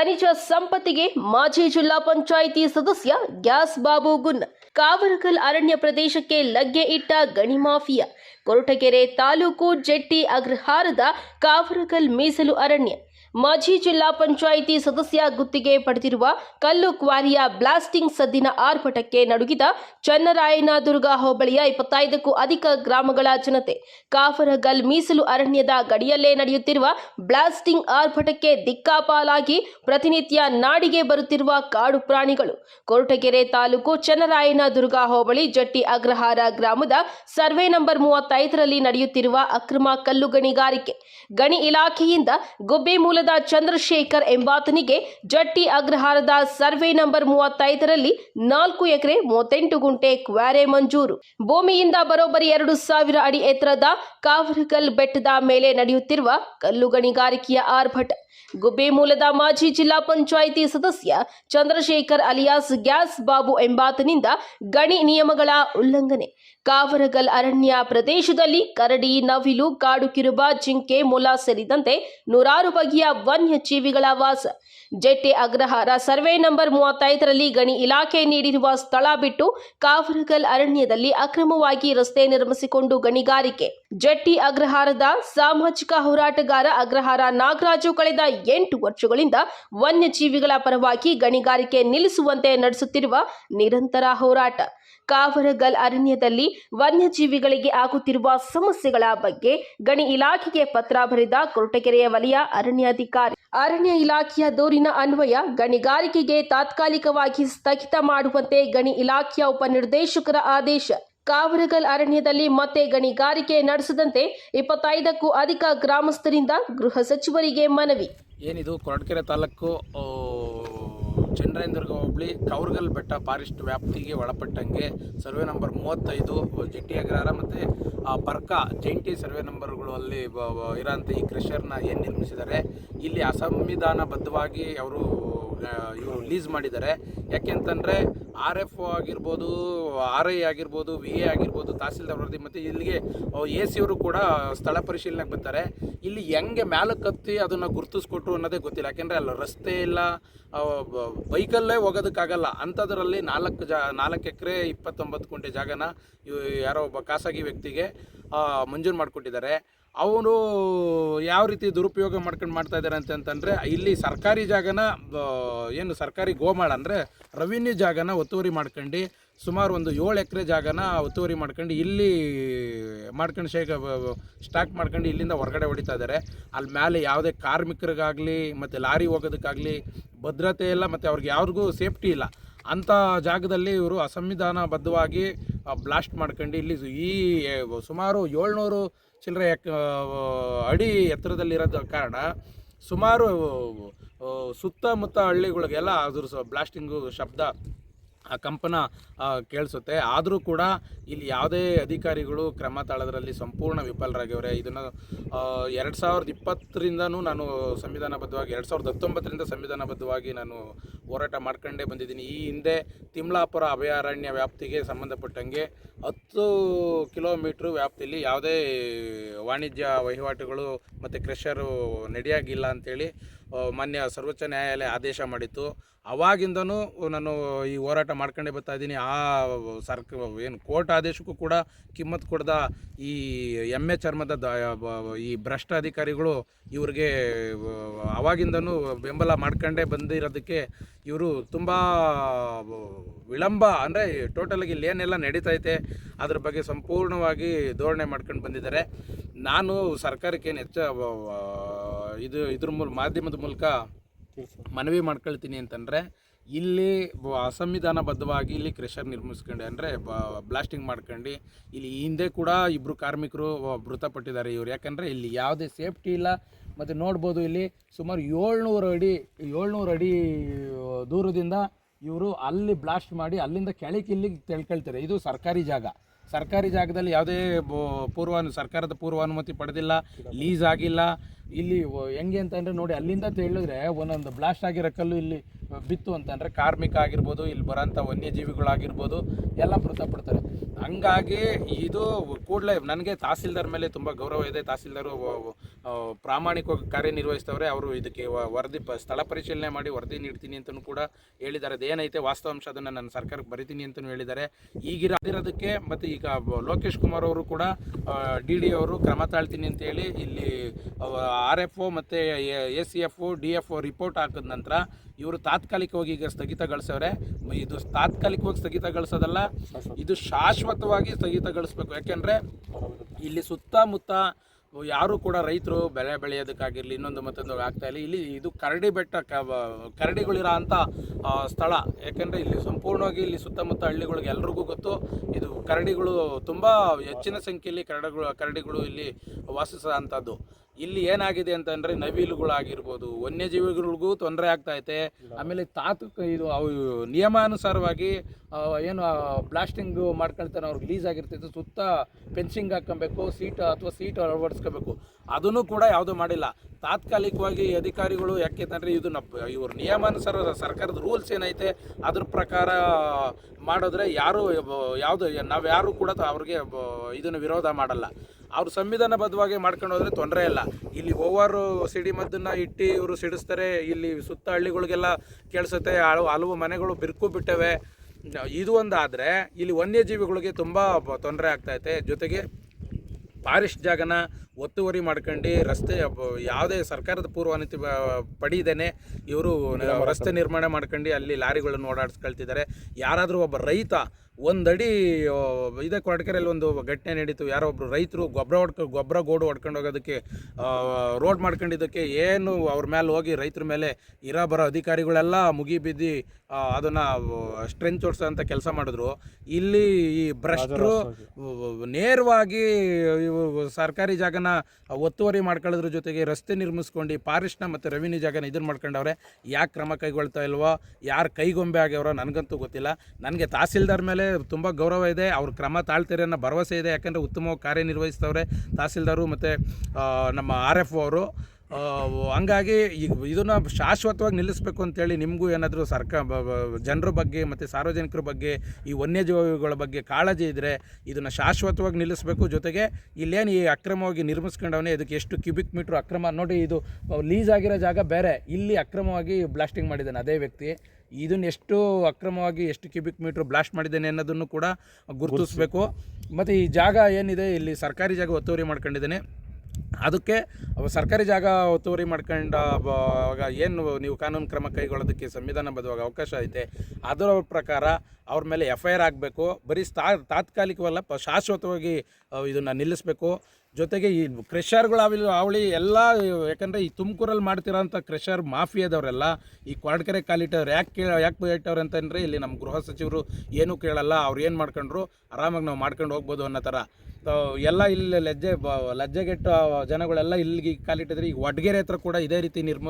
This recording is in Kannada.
ಖನಿಜ ಸಂಪತ್ತಿಗೆ ಮಾಜಿ ಜಿಲ್ಲಾ ಪಂಚಾಯಿತಿ ಸದಸ್ಯ ಗ್ಯಾಸ್ ಬಾಬು ಗುನ್ ಕಾವರಗಲ್ ಅರಣ್ಯ ಪ್ರದೇಶಕ್ಕೆ ಲಗ್ಗೆ ಇಟ್ಟ ಗಣಿ ಮಾಫಿಯಾ. ಕೊರಟಗೆರೆ ತಾಲೂಕು ಜೆಟ್ಟಿ ಅಗ್ರಹಾರದ ಕಾವರಗಲ್ ಮೀಸಲು ಅರಣ್ಯ. ಮಾಜಿ ಜಿಲ್ಲಾ ಪಂಚಾಯಿತಿ ಸದಸ್ಯ ಗುತ್ತಿಗೆ ಪಡೆದಿರುವ ಕಲ್ಲು ಕ್ವಾರಿಯ ಬ್ಲಾಸ್ಟಿಂಗ್ ಸದ್ದಿನ ಆರ್ಭಟಕ್ಕೆ ನಡುಗಿದ ಚನ್ನರಾಯನದುರ್ಗ ಹೋಬಳಿಯ ಇಪ್ಪತ್ತೈದಕ್ಕೂ ಅಧಿಕ ಗ್ರಾಮಗಳ ಜನತೆ. ಕಾಫರಗಲ್ ಮೀಸಲು ಅರಣ್ಯದ ಗಡಿಯಲ್ಲೇ ನಡೆಯುತ್ತಿರುವ ಬ್ಲಾಸ್ಟಿಂಗ್ ಆರ್ಭಟಕ್ಕೆ ದಿಕ್ಕಾಪಾಲಾಗಿ ಪ್ರತಿನಿತ್ಯ ನಾಡಿಗೆ ಬರುತ್ತಿರುವ ಕಾಡು ಪ್ರಾಣಿಗಳು. ಕೊರಟಗೆರೆ ತಾಲೂಕು ಚನ್ನರಾಯನದುರ್ಗ ಹೋಬಳಿ ಜಟ್ಟಿ ಅಗ್ರಹಾರ ಗ್ರಾಮದ ಸರ್ವೆ ನಂಬರ್ ಮೂವತ್ತೈದರಲ್ಲಿ ನಡೆಯುತ್ತಿರುವ ಅಕ್ರಮ ಕಲ್ಲು ಗಣಿಗಾರಿಕೆ. ಗಣಿ ಇಲಾಖೆಯಿಂದ ಗುಬ್ಬಿ ಮೂಲದ ಚಂದ್ರಶೇಖರ್ ಎಂಬಾತನಿಗೆ ಜಟ್ಟಿ ಅಗ್ರಹಾರದ ಸರ್ವೆ ನಂಬರ್ ಮೂವತ್ತೈದರಲ್ಲಿ ನಾಲ್ಕು ಎಕರೆ ಮೂವತ್ತೆಂಟು ಗುಂಟೆ ಕ್ವಾರೆ ಮಂಜೂರು. ಭೂಮಿಯಿಂದ ಬರೋಬ್ಬರಿ ಎರಡು ಸಾವಿರ ಅಡಿ ಎತ್ತರದ ಕಾವರ್ಗಲ್ ಬೆಟ್ಟದ ಮೇಲೆ ನಡೆಯುತ್ತಿರುವ ಕಲ್ಲು ಗಣಿಗಾರಿಕೆಯ ಆರ್ಭಟ. ಗುಬ್ಬಿ ಮೂಲದ ಮಾಜಿ ಜಿಲ್ಲಾ ಪಂಚಾಯಿತಿ ಸದಸ್ಯ ಚಂದ್ರಶೇಖರ್ ಅಲಿಯಾಸ್ ಗ್ಯಾಸ್ ಬಾಬು ಎಂಬಾತನಿಂದ ಗಣಿ ನಿಯಮಗಳ ಉಲ್ಲಂಘನೆ. ಕಾವರಗಲ್ ಅರಣ್ಯ ಪ್ರದೇಶದಲ್ಲಿ ಕರಡಿ, ನವಿಲು, ಕಾಡು ಕಿರುಬ, ಜಿಂಕೆ, ಮೊಲ ಸೇರಿದಂತೆ ನೂರಾರು ಬಗೆಯ ವನ್ಯಜೀವಿಗಳ ವಾಸ. ಜೆಟ್ಟೆ ಅಗ್ರಹಾರ ಸರ್ವೆ ನಂಬರ್ ಮೂವತ್ತೈದರಲ್ಲಿ ಗಣಿ ಇಲಾಖೆ ನೀಡಿರುವ ಸ್ಥಳ ಬಿಟ್ಟು ಕಾವರಗಲ್ ಅರಣ್ಯದಲ್ಲಿ ಅಕ್ರಮವಾಗಿ ರಸ್ತೆ ನಿರ್ಮಿಸಿಕೊಂಡು ಗಣಿಗಾರಿಕೆ. ಜಟ್ಟಿ ಅಗ್ರಹಾರದ ಸಾಮಾಜಿಕ ಹೋರಾಟಗಾರ ಅಗ್ರಹಾರ ನಾಗರಾಜು ಕಳೆದ ಎಂಟು ವರ್ಷಗಳಿಂದ ವನ್ಯಜೀವಿಗಳ ಪರವಾಗಿ ಗಣಿಗಾರಿಕೆ ನಿಲ್ಲಿಸುವಂತೆ ನಡೆಸುತ್ತಿರುವ ನಿರಂತರ ಹೋರಾಟ. ಕಾವರಗಲ್ ಅರಣ್ಯದಲ್ಲಿ ವನ್ಯಜೀವಿಗಳಿಗೆ ಆಗುತ್ತಿರುವ ಸಮಸ್ಯೆಗಳ ಬಗ್ಗೆ ಗಣಿ ಇಲಾಖೆಗೆ ಪತ್ರ ಬರೆದ ಕೊರಟಗೆರೆಯ ವಲಯ ಅರಣ್ಯಾಧಿಕಾರಿ ಅರಣ್ಯ ಇಲಾಖೆಯ ದೂರಿನ ಅನ್ವಯ ಗಣಿಗಾರಿಕೆಗೆ ತಾತ್ಕಾಲಿಕವಾಗಿ ಸ್ಥಗಿತ ಮಾಡುವಂತೆ ಗಣಿ ಇಲಾಖೆಯ ಉಪನಿರ್ದೇಶಕರ ಆದೇಶ. ಕಾವರಗಲ್ ಅರಣ್ಯದಲ್ಲಿ ಮತ್ತೆ ಗಣಿಗಾರಿಕೆ ನಡೆಸದಂತೆ ಇಪ್ಪತ್ತೈದಕ್ಕೂ ಅಧಿಕ ಗ್ರಾಮಸ್ಥರಿಂದ ಗೃಹ ಸಚಿವರಿಗೆ ಮನವಿ. ಏನಿದು, ಕೊರಟಗೆರೆ ತಾಲೂಕು ಚಂದ್ರೇಂದ್ರಗ ಹೋಬಳಿ ಕೌರ್ಗಲ್ ಬೆಟ್ಟ ಫಾರೆಸ್ಟ್ ವ್ಯಾಪ್ತಿಗೆ ಒಳಪಟ್ಟಂಗೆ ಸರ್ವೆ ನಂಬರ್ ಮೂವತ್ತೈದು, ಜಂಟಿ ಅಗ್ರಹಾರ ಮತ್ತು ಪರ್ಕ ಜಂಟಿ ಸರ್ವೆ ನಂಬರ್ಗಳು ಅಲ್ಲಿ ಇರೋಂಥ ಈ ಕ್ರೆಷರ್ನ ಏನು ನಿರ್ಮಿಸಿದ್ದಾರೆ, ಇಲ್ಲಿ ಅಸಂವಿಧಾನಬದ್ಧವಾಗಿ ಅವರು ಇವರು ಲೀಸ್ ಮಾಡಿದ್ದಾರೆ. ಯಾಕೆಂತಂದರೆ ಆರ್ ಎಫ್ ಆಗಿರ್ಬೋದು ಆರ್ ಐ ಆಗಿರ್ಬೋದು ವಿ ಎ ಆಗಿರ್ಬೋದು, ತಹಸೀಲ್ದಾರ್ ಮತ್ತು ಇಲ್ಲಿಗೆ ಎ ಸಿ ಅವರು ಕೂಡ ಸ್ಥಳ ಪರಿಶೀಲನೆಗೆ ಬರ್ತಾರೆ. ಇಲ್ಲಿ ಹೆಂಗೆ ಮ್ಯಾಲಕ್ಕೆ ಕತ್ತಿ ಅದನ್ನು ಗುರುತಿಸ್ಕೊಟ್ರು ಅನ್ನೋದೇ ಗೊತ್ತಿಲ್ಲ. ಯಾಕೆಂದರೆ ಅಲ್ಲಿ ರಸ್ತೆ ಇಲ್ಲ ಬೈಕಲ್ಲೇ ಹೋಗೋದಕ್ಕಾಗಲ್ಲ. ಅಂಥದ್ರಲ್ಲಿ ನಾಲ್ಕು ಜಾ, ನಾಲ್ಕು ಎಕರೆ, ಇಪ್ಪತ್ತೊಂಬತ್ತು ಗುಂಟೆ ಜಾಗನ ಯಾರೋ ಒಬ್ಬ ಖಾಸಗಿ ವ್ಯಕ್ತಿಗೆ ಮಂಜೂರು ಮಾಡಿಕೊಟ್ಟಿದ್ದಾರೆ. ಅವರು ಯಾವ ರೀತಿ ದುರುಪಯೋಗ ಮಾಡ್ಕೊಂಡು ಮಾಡ್ತಾ ಇದ್ದಾರೆ ಅಂತಂತಂದರೆ, ಇಲ್ಲಿ ಸರ್ಕಾರಿ ಜಾಗನ ಏನು ಸರ್ಕಾರಿ ಗೋಮಾಳ ಅಂದರೆ ರೆವಿನ್ಯೂ ಜಾಗನ ಒತ್ತುವರಿ ಮಾಡ್ಕೊಂಡು, ಸುಮಾರು ಒಂದು ಏಳು ಎಕರೆ ಜಾಗನ ಒತ್ತುವರಿ ಮಾಡ್ಕೊಂಡು, ಇಲ್ಲಿ ಮಾಡ್ಕೊಂಡು ಶೇಖ ಸ್ಟಾಕ್ ಮಾಡ್ಕೊಂಡು ಇಲ್ಲಿಂದ ಹೊರಗಡೆ ಹೊಡಿತಾ ಇದ್ದಾರೆ ಅಲ್ಲಿ ಮೇಲೆ ಯಾವುದೇ ಕಾರ್ಮಿಕರಿಗಾಗಲಿ, ಮತ್ತು ಲಾರಿ ಹೋಗೋದಕ್ಕಾಗಲಿ, ಭದ್ರತೆ ಇಲ್ಲ, ಮತ್ತು ಅವ್ರಿಗೆ ಯಾರಿಗೂ ಸೇಫ್ಟಿ ಇಲ್ಲ. ಅಂಥ ಜಾಗದಲ್ಲಿ ಇವರು ಅಸಂವಿಧಾನಬದ್ಧವಾಗಿ ಬ್ಲಾಸ್ಟ್ ಮಾಡ್ಕೊಂಡು ಇಲ್ಲಿ ಈ ಸುಮಾರು ಏಳ್ನೂರು ಚಿಲ್ಲರೆ ಅಡಿ ಎತ್ತರದಲ್ಲಿರೋದ ಕಾರಣ ಸುಮಾರು ಸುತ್ತಮುತ್ತ ಹಳ್ಳಿಗಳಿಗೆಲ್ಲ ಅದ್ರ ಬ್ಲಾಸ್ಟಿಂಗು ಶಬ್ದ ಕಂಪನ ಕೇಳಿಸುತ್ತೆ. ಆದರೂ ಕೂಡ ಇಲ್ಲಿ ಯಾವುದೇ ಅಧಿಕಾರಿಗಳು ಕ್ರಮ ತಾಳೋದ್ರಲ್ಲಿ ಸಂಪೂರ್ಣ ವಿಫಲರಾಗಿದ್ದಾರೆ ಇದನ್ನು ಎರಡು ಸಾವಿರದ ಇಪ್ಪತ್ತರಿಂದನೂ ನಾನು ಸಂವಿಧಾನಬದ್ಧವಾಗಿ, ಎರಡು ಸಾವಿರದ ಹತ್ತೊಂಬತ್ತರಿಂದ ಸಂವಿಧಾನಬದ್ಧವಾಗಿ ನಾನು ಹೋರಾಟ ಮಾಡ್ಕೊಂಡೇ ಬಂದಿದ್ದೀನಿ. ಈ ಹಿಂದೆ ತಿಮ್ಲಾಪುರ ಅಭಯಾರಣ್ಯ ವ್ಯಾಪ್ತಿಗೆ ಸಂಬಂಧಪಟ್ಟಂಗೆ ಹತ್ತು ಕಿಲೋಮೀಟ್ರ್ ವ್ಯಾಪ್ತಿಯಲ್ಲಿ ಯಾವುದೇ ವಾಣಿಜ್ಯ ವಹಿವಾಟುಗಳು ಮತ್ತು ಕ್ರೆಷರು ನಡೆಯಾಗಿಲ್ಲ ಅಂಥೇಳಿ ಮಾನ್ಯ ಸರ್ವೋಚ್ಚ ನ್ಯಾಯಾಲಯ ಆದೇಶ ಮಾಡಿತ್ತು. ಅವಾಗಿಂದನೂ ನಾನು ಈ ಹೋರಾಟ ಮಾಡ್ಕೊಂಡೇ ಬರ್ತಾ ಇದ್ದೀನಿ. ಆ ಸರ್ಕ, ಏನು ಕೋರ್ಟ್ ಆದೇಶಕ್ಕೂ ಕೂಡ ಕಿಮ್ಮತ್ತು ಕೊಡದ ಈ ಎಮ್ಮೆ ಚರ್ಮದ ಈ ಭ್ರಷ್ಟ ಅಧಿಕಾರಿಗಳು ಇವ್ರಿಗೆ, ಅವಾಗಿಂದನೂ ಬೆಂಬಲ ಮಾಡ್ಕೊಂಡೇ ಬಂದಿರೋದಕ್ಕೆ ಇವರು ತುಂಬ, ವಿಳಂಬ ಅಂದರೆ ಟೋಟಲಾಗಿ ಇಲ್ಲಿ ಏನೆಲ್ಲ ನಡೀತೈತೆ ಅದ್ರ ಬಗ್ಗೆ ಸಂಪೂರ್ಣವಾಗಿ ಧೋರಣೆ ಮಾಡ್ಕೊಂಡು ಬಂದಿದ್ದಾರೆ. ನಾನು ಸರ್ಕಾರಕ್ಕೆ ಏನು ಹೆಚ್ಚ ಇದು ಇದ್ರ ಮೂಲ, ಮಾಧ್ಯಮದ ಮೂಲಕ ಮನವಿ ಮಾಡ್ಕೊಳ್ತೀನಿ ಅಂತಂದರೆ, ಇಲ್ಲಿ ಅಸಂವಿಧಾನಬದ್ಧವಾಗಿ ಇಲ್ಲಿ ಕ್ರೆಷರ್ ನಿರ್ಮಿಸ್ಕೊಂಡು ಅಂದರೆ ಬ್ಲಾಸ್ಟಿಂಗ್ ಮಾಡ್ಕೊಂಡು, ಇಲ್ಲಿ ಹಿಂದೆ ಕೂಡ ಇಬ್ಬರು ಕಾರ್ಮಿಕರು ಮೃತಪಟ್ಟಿದ್ದಾರೆ ಇವರು. ಯಾಕಂದರೆ ಇಲ್ಲಿ ಯಾವುದೇ ಸೇಫ್ಟಿ ಇಲ್ಲ. ಮತ್ತು ನೋಡ್ಬೋದು ಇಲ್ಲಿ ಸುಮಾರು ಏಳ್ನೂರು ಅಡಿ ಏಳ್ನೂರು ಅಡಿ ದೂರದಿಂದ ಇವರು ಅಲ್ಲಿ ಬ್ಲಾಸ್ಟ್ ಮಾಡಿ ಅಲ್ಲಿಂದ ಕೆಳಕ್ಕೆ ಇಲ್ಲಿಗೆ ತಿಳ್ಕೊಳ್ತಾರೆ. ಇದು ಸರ್ಕಾರಿ ಜಾಗ. ಸರ್ಕಾರಿ ಜಾಗದಲ್ಲಿ ಯಾವುದೇ ಪೂರ್ವ ಸರ್ಕಾರದ ಪೂರ್ವಾನುಮತಿ ಪಡೆದಿಲ್ಲ, ಲೀಸ್ ಆಗಿಲ್ಲ. ಇಲ್ಲಿ ಹೆಂಗೆ ಅಂತಂದರೆ ನೋಡಿ, ಅಲ್ಲಿಂದ ತಿಳಿದ್ರೆ ಒಂದೊಂದು ಬ್ಲಾಸ್ಟ್ ಆಗಿರೋ ಕಲ್ಲು ಇಲ್ಲಿ ಬಿತ್ತು ಅಂತಂದರೆ ಕಾರ್ಮಿಕ ಆಗಿರ್ಬೋದು, ಇಲ್ಲಿ ಬರೋಂಥ ವನ್ಯಜೀವಿಗಳಾಗಿರ್ಬೋದು, ಎಲ್ಲ ಮೃತಪಡ್ತಾರೆ. ಹಂಗಾಗಿ ಇದು ಕೂಡಲೇ ನನಗೆ ತಹಸೀಲ್ದಾರ್ ಮೇಲೆ ತುಂಬ ಗೌರವ ಇದೆ. ತಹಸೀಲ್ದಾರು ಪ್ರಾಮಾಣಿಕವಾಗಿ ಕಾರ್ಯನಿರ್ವಹಿಸ್ತವ್ರೆ. ಅವರು ಇದಕ್ಕೆ ವರದಿ ಪ, ಸ್ಥಳ ಪರಿಶೀಲನೆ ಮಾಡಿ ವರದಿ ನೀಡ್ತೀನಿ ಅಂತಲೂ ಕೂಡ ಹೇಳಿದ್ದಾರೆ. ಅದೇನೈತೆ ವಾಸ್ತವಾಂಶ ಅದನ್ನು ನಾನು ಸರ್ಕಾರಕ್ಕೆ ಬರಿತೀನಿ ಅಂತಲೂ ಹೇಳಿದ್ದಾರೆ. ಈಗಿರೋದಿರೋದಕ್ಕೆ ಮತ್ತು ಈಗ ಲೋಕೇಶ್ ಕುಮಾರ್ ಅವರು ಕೂಡ ಡಿ ಡಿ ಅವರು ಕ್ರಮ ತಾಳ್ತೀನಿ ಅಂತೇಳಿ ಇಲ್ಲಿ ಆರ್ ಎಫ್ ಒ ಮತ್ತು A C F O, D F O report ಹಾಕಿದ ನಂತರ ಇವರು ತಾತ್ಕಾಲಿಕವಾಗಿ ಈಗ ಸ್ಥಗಿತಗೊಳಿಸವ್ರೆ ಇದು ತಾತ್ಕಾಲಿಕವಾಗಿ ಸ್ಥಗಿತಗೊಳಿಸೋದಲ್ಲ ಇದು ಶಾಶ್ವತವಾಗಿ ಸ್ಥಗಿತಗೊಳಿಸ್ಬೇಕು ಯಾಕೆಂದರೆ ಇಲ್ಲಿ ಸುತ್ತಮುತ್ತ ಯಾರು ಕೂಡ ರೈತರು ಬೆಳೆ ಬೆಳೆಯೋದಕ್ಕಾಗಿರಲಿ, ಇನ್ನೊಂದು ಮತ್ತೊಂದು ಆಗ್ತಾ ಇಲ್ಲ. ಇಲ್ಲಿ ಇದು ಕರಡಿ ಬೆಟ್ಟ ಕರಡಿಗಳಿರೋ ಅಂಥ ಸ್ಥಳ. ಯಾಕೆಂದರೆ ಇಲ್ಲಿ ಸಂಪೂರ್ಣವಾಗಿ ಇಲ್ಲಿ ಸುತ್ತಮುತ್ತ ಹಳ್ಳಿಗಳಿಗೆ ಎಲ್ರಿಗೂ ಗೊತ್ತು. ಇದು ಕರಡಿಗಳು ತುಂಬ ಹೆಚ್ಚಿನ ಸಂಖ್ಯೆಯಲ್ಲಿ ಕರಡಿಗಳು ಕರಡಿಗಳು ಇಲ್ಲಿ ವಾಸಿಸೋ ಅಂಥದ್ದು. ಇಲ್ಲಿ ಏನಾಗಿದೆ ಅಂತಂದರೆ ನವಿಲುಗಳಾಗಿರ್ಬೋದು, ವನ್ಯಜೀವಿಗಳಿಗೂ ತೊಂದರೆ ಆಗ್ತಾ ಐತೆ. ಆಮೇಲೆ ತಾತು ಇದು ಅವು ನಿಯಮಾನುಸಾರವಾಗಿ ಏನು ಬ್ಲಾಸ್ಟಿಂಗ್ ಮಾಡ್ಕೊಳ್ತಾನೆ ಅವ್ರಿಗೆ ಲೀಸ್ ಆಗಿರ್ತೈತೆ. ಸುತ್ತ ಫೆನ್ಸಿಂಗ್ ಹಾಕೊಬೇಕು ಸೀಟ್ ಅಥವಾ ಸೀಟ್ ಅಳವಡಿಸ್ಕೋಬೇಕು. ಅದನ್ನು ಕೂಡ ಯಾವುದೂ ಮಾಡಿಲ್ಲ. ತಾತ್ಕಾಲಿಕವಾಗಿ ಅಧಿಕಾರಿಗಳು ಯಾಕೆ ಅಂತಂದರೆ ಇದು ಇವ್ರ ನಿಯಮಾನುಸಾರ ಸರ್ಕಾರದ ರೂಲ್ಸ್ ಏನೈತೆ, ಅದ್ರ ಪ್ರಕಾರ ಮಾಡಿದ್ರೆ ಯಾರು, ಯಾವುದು ನಾವು ಯಾರು ಕೂಡ ಅವ್ರಿಗೆ ಇದನ್ನು ವಿರೋಧ ಮಾಡಲ್ಲ. ಅವ್ರು ಸಂವಿಧಾನಬದ್ಧವಾಗಿ ಮಾಡ್ಕೊಂಡು ಹೋದರೆ ತೊಂದರೆ ಇಲ್ಲ. ಇಲ್ಲಿ ಓವರ್ ಸಿಡಿಮದ್ದನ್ನ ಇಟ್ಟು ಇವರು ಸಿಡಿಸ್ತಾರೆ, ಇಲ್ಲಿ ಸುತ್ತ ಹಳ್ಳಿಗಳಿಗೆಲ್ಲ ಕೇಳಿಸುತ್ತೆ ಹಲವು ಹಲವು ಮನೆಗಳು ಬಿರುಕು ಬಿಟ್ಟವೆ. ಇದು ಒಂದಾದರೆ ಇಲ್ಲಿ ವನ್ಯಜೀವಿಗಳಿಗೆ ತುಂಬ ತೊಂದರೆ ಆಗ್ತೈತೆ ಜೊತೆಗೆ ಫಾರೆಸ್ಟ್ ಜಾಗನ ಒತ್ತುವರಿ ಮಾಡ್ಕೊಂಡು ರಸ್ತೆ ಯಾವುದೇ ಸರ್ಕಾರದ ಪೂರ್ವಾನುಮತಿ ಪಡೀದೇನೆ ಇವರು ರಸ್ತೆ ನಿರ್ಮಾಣ ಮಾಡ್ಕೊಂಡು ಅಲ್ಲಿ ಲಾರಿಗಳನ್ನು ಓಡಾಡಿಸ್ಕೊಳ್ತಿದ್ದಾರೆ. ಯಾರಾದರೂ ಒಬ್ಬ ರೈತ ಒಂದಡಿ ಇದೆ ಕೊರಟಗೆರೆಯಲ್ಲಿ ಒಂದು ಘಟನೆ ನಡೀತು. ಯಾರೋ ಒಬ್ರು ರೈತರು ಗೊಬ್ಬರ ಹೊಡ್ಕೊ ಗೊಬ್ಬರ ಗೋಡು ಹೊಡ್ಕೊಂಡು ಹೋಗೋದಕ್ಕೆ ರೋಡ್ ಮಾಡ್ಕೊಂಡಿದ್ದಕ್ಕೆ ಏನು ಅವ್ರ ಮೇಲೆ ಹೋಗಿ ರೈತರ ಮೇಲೆ ಇರೋ ಬರೋ ಅಧಿಕಾರಿಗಳೆಲ್ಲ ಮುಗಿ ಬಿದ್ದು ಅದನ್ನು ಸ್ಟ್ರೆಂತ್ ತೋರಿಸೋಂಥ ಕೆಲಸ ಮಾಡಿದ್ರು. ಇಲ್ಲಿ ಈ ಭ್ರಷ್ಟರು ನೇರವಾಗಿ ಸರ್ಕಾರಿ ಜಾಗನ ಒತ್ತುವರಿ ಮಾಡ್ಕೊಳ್ಳೋದ್ರ ಜೊತೆಗೆ ರಸ್ತೆ ನಿರ್ಮಿಸ್ಕೊಂಡು ಪಾರಿಶ್ನ ಮತ್ತು ರೆವಿನ್ಯೂ ಜಾಗನ ಇದನ್ನು ಮಾಡ್ಕೊಂಡವ್ರೆ, ಯಾಕೆ ಕ್ರಮ ಕೈಗೊಳ್ತಾ ಇಲ್ವೋ, ಯಾರು ಕೈಗೊಂಬೆ ಆಗ್ಯವರೋ ನನಗಂತೂ ಗೊತ್ತಿಲ್ಲ. ನನಗೆ ತಹಸೀಲ್ದಾರ್ ಮೇಲೆ ತುಂಬ ಗೌರವ ಇದೆ, ಅವ್ರ ಕ್ರಮ ತಾಳ್ತಾರೆ ಅನ್ನೋ ಭರವಸೆ ಇದೆ, ಯಾಕಂದರೆ ಉತ್ತಮವಾಗಿ ಕಾರ್ಯನಿರ್ವಹಿಸ್ತವ್ರೆ ತಹಸೀಲ್ದಾರು ಮತ್ತು ನಮ್ಮ ಆರ್ ಎಫ್ ಅವರು ಹಂಗಾಗಿ ಈಗ ಇದನ್ನು ಶಾಶ್ವತವಾಗಿ ನಿಲ್ಲಿಸಬೇಕು ಅಂತೇಳಿ ನಿಮಗೂ ಏನಾದರೂ ಸರ್ಕಾರ ಜನರ ಬಗ್ಗೆ ಮತ್ತು ಸಾರ್ವಜನಿಕರ ಬಗ್ಗೆ ಈ ವನ್ಯಜೀವಿಗಳ ಬಗ್ಗೆ ಕಾಳಜಿ ಇದ್ದರೆ ಇದನ್ನು ಶಾಶ್ವತವಾಗಿ ನಿಲ್ಲಿಸಬೇಕು. ಜೊತೆಗೆ ಇಲ್ಲೇನು ಈ ಅಕ್ರಮವಾಗಿ ನಿರ್ಮಿಸ್ಕೊಂಡವನೇ ಇದಕ್ಕೆ ಎಷ್ಟು ಕ್ಯೂಬಿಕ್ ಮೀಟ್ರ್ ಅಕ್ರಮ. ನೋಡಿ ಇದು ಲೀಸ್ ಆಗಿರೋ ಜಾಗ ಬೇರೆ. ಇಲ್ಲಿ ಅಕ್ರಮವಾಗಿ ಬ್ಲಾಸ್ಟಿಂಗ್ ಮಾಡಿದ್ದಾನೆ ಅದೇ ವ್ಯಕ್ತಿ. ಇದನ್ನು ಎಷ್ಟು ಅಕ್ರಮವಾಗಿ ಎಷ್ಟು ಕ್ಯೂಬಿಕ್ ಮೀಟ್ರ್ ಬ್ಲಾಸ್ಟ್ ಮಾಡಿದ್ದಾನೆ ಅನ್ನೋದನ್ನು ಕೂಡ ಗುರುತಿಸಬೇಕು. ಮತ್ತು ಈ ಜಾಗ ಏನಿದೆ? ಇಲ್ಲಿ ಸರ್ಕಾರಿ ಜಾಗ ಒತ್ತುವರಿ ಮಾಡ್ಕೊಂಡಿದ್ದಾನೆ. ಅದಕ್ಕೆ ಸರ್ಕಾರಿ ಜಾಗ ಒತ್ತುವರಿ ಮಾಡ್ಕೊಂಡ ಅವಾಗ ಏನು ನೀವು ಕಾನೂನು ಕ್ರಮ ಕೈಗೊಳ್ಳೋದಕ್ಕೆ ಸಂವಿಧಾನಬದ್ಧವಾಗಿ ಅವಕಾಶ ಐತೆ, ಅದರ ಪ್ರಕಾರ ಅವ್ರ ಮೇಲೆ ಎಫ್ ಐ ಆರ್ ಆಗಬೇಕು, ಬರೀ ಸ್ಥಾ ತಾತ್ಕಾಲಿಕವಲ್ಲ ಶಾಶ್ವತವಾಗಿ ಇದನ್ನು ನಿಲ್ಲಿಸಬೇಕು. ಜೊತೆಗೆ ಈ ಕ್ರೆಷರ್ಗಳು ಅವಳಿ ಅವಳಿ ಎಲ್ಲ, ಯಾಕಂದರೆ ಈ ತುಮಕೂರಲ್ಲಿ ಮಾಡ್ತಿರೋಂಥ ಕ್ರೆಷರ್ ಮಾಫಿಯಾದವರೆಲ್ಲ, ಈ ಕೊರಟಗೆರೆ ಕಾಲಿಟ್ಟವ್ರು ಯಾಕೆ ಕೇಳ, ಯಾಕೆ ಇಟ್ಟವ್ರು ಅಂತಂದರೆ, ಇಲ್ಲಿ ನಮ್ಮ ಗೃಹ ಸಚಿವರು ಏನೂ ಕೇಳಲ್ಲ, ಅವ್ರು ಏನು ಮಾಡ್ಕೊಂಡ್ರು, ಆರಾಮಾಗಿ ನಾವು ಮಾಡ್ಕೊಂಡು ಹೋಗ್ಬೋದು ಅನ್ನೋ ಥರ. ಎಲ್ಲ ಇಲ್ಲಿ ಲಜ್ಜೆ, ಬ, ಲಜ್ಜೆಗೆಟ್ಟ ಜನಗಳೆಲ್ಲ ಇಲ್ಲಿಗೆ ಕಾಲಿಟ್ಟಿದ್ರೆ ಈಗ ವಡ್ಗೆರೆ ಹತ್ರ ಕೂಡ ಇದೇ ರೀತಿ ನಿರ್ಮ